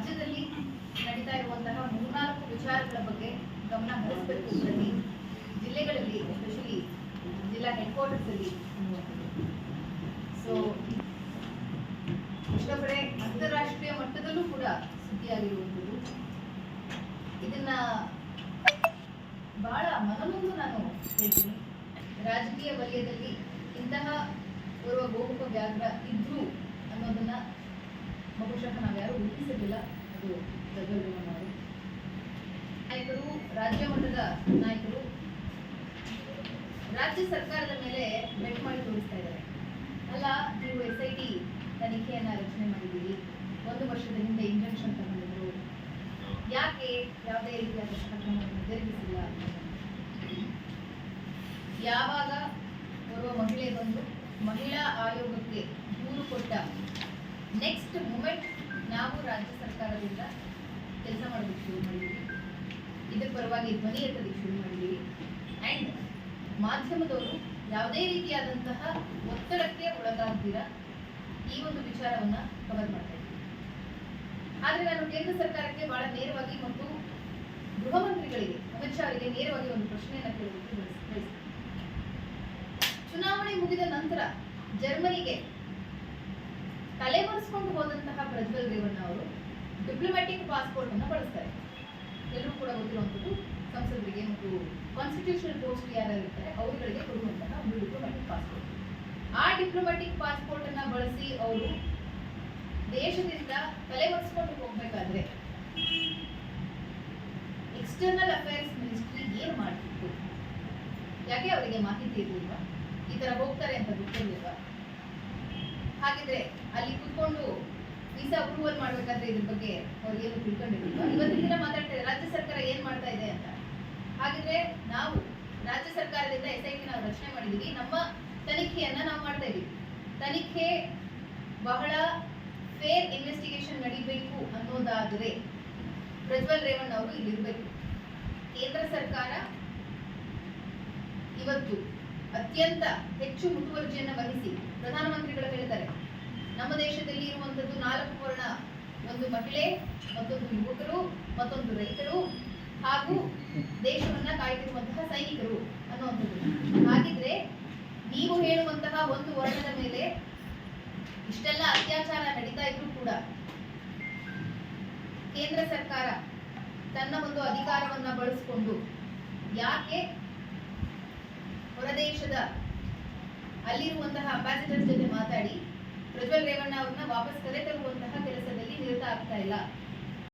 ರಾಜ್ಯದಲ್ಲಿ ನಡೀತಾ ಇರುವಂತಹ ಮೂರ್ನಾಲ್ಕು ವಿಚಾರಗಳ ಬಗ್ಗೆ ಗಮನ ಹರಿಸಬೇಕು ಪ್ರತಿ ಜಿಲ್ಲೆಗಳಲ್ಲಿ ಎಸ್ಪೆಷಲಿ ಜಿಲ್ಲಾ ಹೆಡ್ ಕ್ವಾರ್ಟರ್ಸ್ ಅಲ್ಲಿ. ಸೊ ಎಷ್ಟೋ ಕಡೆ ಅಂತಾರಾಷ್ಟ್ರೀಯ ಮಟ್ಟದಲ್ಲೂ ಕೂಡ ಸುದ್ದಿಯಾಗಿರುವಂಥದ್ದು. ಇದನ್ನ ಬಹಳ ಮನನೊಂದು ನಾನು ಹೇಳ್ತೀನಿ. ರಾಜಕೀಯ ವಲಯದಲ್ಲಿ ಇಂತಹ ಓರ್ವ ಗೋಮುಖ ವ್ಯಾಘ್ರ ಇದ್ರು ಅನ್ನೋದನ್ನ ಬಹುಶಃ ನಾವ್ಯಾರು ಗುರುತಿಸಿರಲಿಲ್ಲ ಅದು ಗದ್ದಲವರು ನಾಯಕರು, ರಾಜ್ಯ ಮಟ್ಟದ ನಾಯಕರು. ರಾಜ್ಯ ಸರ್ಕಾರದ ಮೇಲೆ ಬೆಟ್ ಮಾಡಿ ತೋರಿಸ್ತಾ ಇದ್ದಾರೆ. ಅಲ್ಲ, ನೀವು ಎಸ್ ಐ ಟಿ ತನಿಖೆಯನ್ನ ರಚನೆ ಮಾಡಿದ್ದೀರಿ. ಒಂದು ವರ್ಷದ ಹಿಂದೆ ಇಂಜೆಕ್ಷನ್ ತಗೊಂಡಿದ್ರು. ಯಾಕೆ ಯಾವುದೇ ರೀತಿಯಾದ ಕ್ರಮವನ್ನು ಜರುಗಿಸಿಲ್ಲ ಯಾವಾಗ ಓರ್ವ ಮಹಿಳೆ ಬಂದು ಮಹಿಳಾ ಆಯೋಗಕ್ಕೆ ನೆಕ್ಸ್ಟ್ ಮೂಮೆಂಟ್ ನಾವು ರಾಜ್ಯ ಸರ್ಕಾರದಿಂದ ಕೆಲಸ ಮಾಡೋದಕ್ಕೆ ಶುರು ಮಾಡಿದ್ದೀವಿ ಇದರ ಪರವಾಗಿ ಧ್ವನಿ ಎತ್ತೋದಕ್ಕೆ ಶುರು ಮಾಡಿದ್ದೀವಿ ಆ್ಯಂಡ್ ಮಾಧ್ಯಮದವರು ಯಾವುದೇ ರೀತಿಯಾದಂತಹ ಒತ್ತಡಕ್ಕೆ ಒಳಗಾಗ್ದಿರ ಈ ಒಂದು ವಿಚಾರವನ್ನ ಕವರ್ ಮಾಡ್ತಾ ಇದ್ದೀವಿ ಆದರೆ ನಾನು ಕೇಂದ್ರ ಸರ್ಕಾರಕ್ಕೆ ಬಹಳ ನೇರವಾಗಿ ಮತ್ತು ಗೃಹ ಮಂತ್ರಿಗಳಿಗೆ, ಅಮಿತ್ ಶಾ ನೇರವಾಗಿ ಒಂದು ಪ್ರಶ್ನೆಯನ್ನ ಬಯಸ್ತೀನಿ. ಚುನಾವಣೆ ಮುಗಿದ ನಂತರ ಜರ್ಮನಿಗೆ ತಲೆಮರೆಸ್ಕೊಂಡು ಹೋದಂತಹ ಪ್ರಜ್ವಲ್ ರೇವಣ್ಣ ಅವರು ಡಿಪ್ಲೊಮ್ಯಾಟಿಕ್ ಪಾಸ್ಪೋರ್ಟ್ ಅನ್ನು ಬಳಸ್ತಾರೆ. ಎಲ್ಲರೂ ಕೂಡ ಗೊತ್ತಿರುವಂಥದ್ದು ಸಂಸದರಿಗೆ ಮತ್ತು ಕಾನ್ಸ್ಟಿಟ್ಯೂಷನಲ್ ಪೋಸ್ಟ್ ಯಾರು ಇರ್ತಾರೆ, ಅವರುಗಳಿಗೆ ಕೊಡುವಂತಹ ಒಂದು ಡಿಪ್ಲೊಮ್ಯಾಟಿಕ್ ಪಾಸ್ಪೋರ್ಟ್ ಆ ಡಿಪ್ಲೊಮ್ಯಾಟಿಕ್ ಪಾಸ್ಪೋರ್ಟ್ ಅನ್ನ ಬಳಸಿ ಅವರು ದೇಶದಿಂದ ತಲೆಬರೆಸ್ಕೊಂಡು ಹೋಗ್ಬೇಕಾದ್ರೆ ಎಕ್ಸ್ಟರ್ನಲ್ ಅಫೇರ್ಸ್ ಮಿನಿಸ್ಟ್ರಿ ಏನು ಮಾಡ್ತಿತ್ತು? ಯಾಕೆ ಅವರಿಗೆ ಮಾಹಿತಿ ಇರಲಿಲ್ವಾ? ಈ ತರ ಹೋಗ್ತಾರೆ ಅಂತ ಗೊತ್ತಿರ್ಲಿಲ್ವಾ? ಹಾಗಿದ್ರೆ ಅಲ್ಲಿ ಕುತ್ಕೊಂಡು ವೀಸಾ ಅಪ್ರೂವಲ್ ಮಾಡ್ಬೇಕಾದ್ರೆ ಇದ್ರ ಬಗ್ಗೆ ಅವ್ರಿಗೆ ಏನು ತಿಳ್ಕೊಂಡಿರ್ಬೇಕು ಇವತ್ತಿನ ದಿನ ಮಾತಾಡ್ತಾ ರಾಜ್ಯ ಸರ್ಕಾರ ಏನ್ ಮಾಡ್ತಾ ಇದೆ ಅಂತ. ಹಾಗಿದ್ರೆ ನಾವು ರಾಜ್ಯ ಸರ್ಕಾರದಿಂದ ಎಸ್ ಐ ಟಿ ನಾವು ರಚನೆ ಮಾಡಿದೀವಿ. ನಮ್ಮ ತನಿಖೆಯನ್ನ ನಾವು ಮಾಡ್ತಾ ಇದೀವಿ. ತನಿಖೆ ಬಹಳ ಫೇರ್ ಇನ್ವೆಸ್ಟಿಗೇಷನ್ ನಡೀಬೇಕು ಅನ್ನೋದಾದ್ರೆ ಪ್ರಜ್ವಲ್ ರೇವಣ್ಣ ಅವರು ಇಲ್ಲಿರ್ಬೇಕು. ಕೇಂದ್ರ ಸರ್ಕಾರ ಇವತ್ತು ಅತ್ಯಂತ ಹೆಚ್ಚು ಮುತುವರ್ಜಿಯನ್ನು ವಹಿಸಿ ಪ್ರಧಾನಮಂತ್ರಿಗಳು ಹೇಳ್ತಾರೆ ನಮ್ಮ ದೇಶದಲ್ಲಿ ಇರುವಂತದ್ದು ನಾಲ್ಕು ವರ್ಣ, ಒಂದು ಮಹಿಳೆ, ಮತ್ತೊಂದು ಯುವಕರು, ಮತ್ತೊಂದು ರೈತರು ಹಾಗೂ ದೇಶವನ್ನ ಕಾಯ್ದಿರುವಂತಹ ಸೈನಿಕರು ಅನ್ನುವಂಥದ್ದು. ಹಾಗಿದ್ರೆ ನೀವು ಹೇಳುವಂತಹ ಒಂದು ವರ್ಣದ ಮೇಲೆ ಇಷ್ಟೆಲ್ಲ ಅತ್ಯಾಚಾರ ನಡೀತಾ ಇದ್ರು ಕೂಡ ಕೇಂದ್ರ ಸರ್ಕಾರ ತನ್ನ ಒಂದು ಅಧಿಕಾರವನ್ನ ಬಳಸಿಕೊಂಡು ಯಾಕೆ ಹೊರದೇಶದ ಅಲ್ಲಿರುವಂತಹ ಅಂಬಾಸಿಡರ್ ಜೊತೆ ಮಾತಾಡಿ ಪ್ರಜ್ವಲ್ ರೇವಣ್ಣ ಅವ್ರನ್ನ ವಾಪಸ್ ಕರೆ ತರುವಂತಹ ಕೆಲಸದಲ್ಲಿ ನಿರತ ಆಗ್ತಾ ಇಲ್ಲ.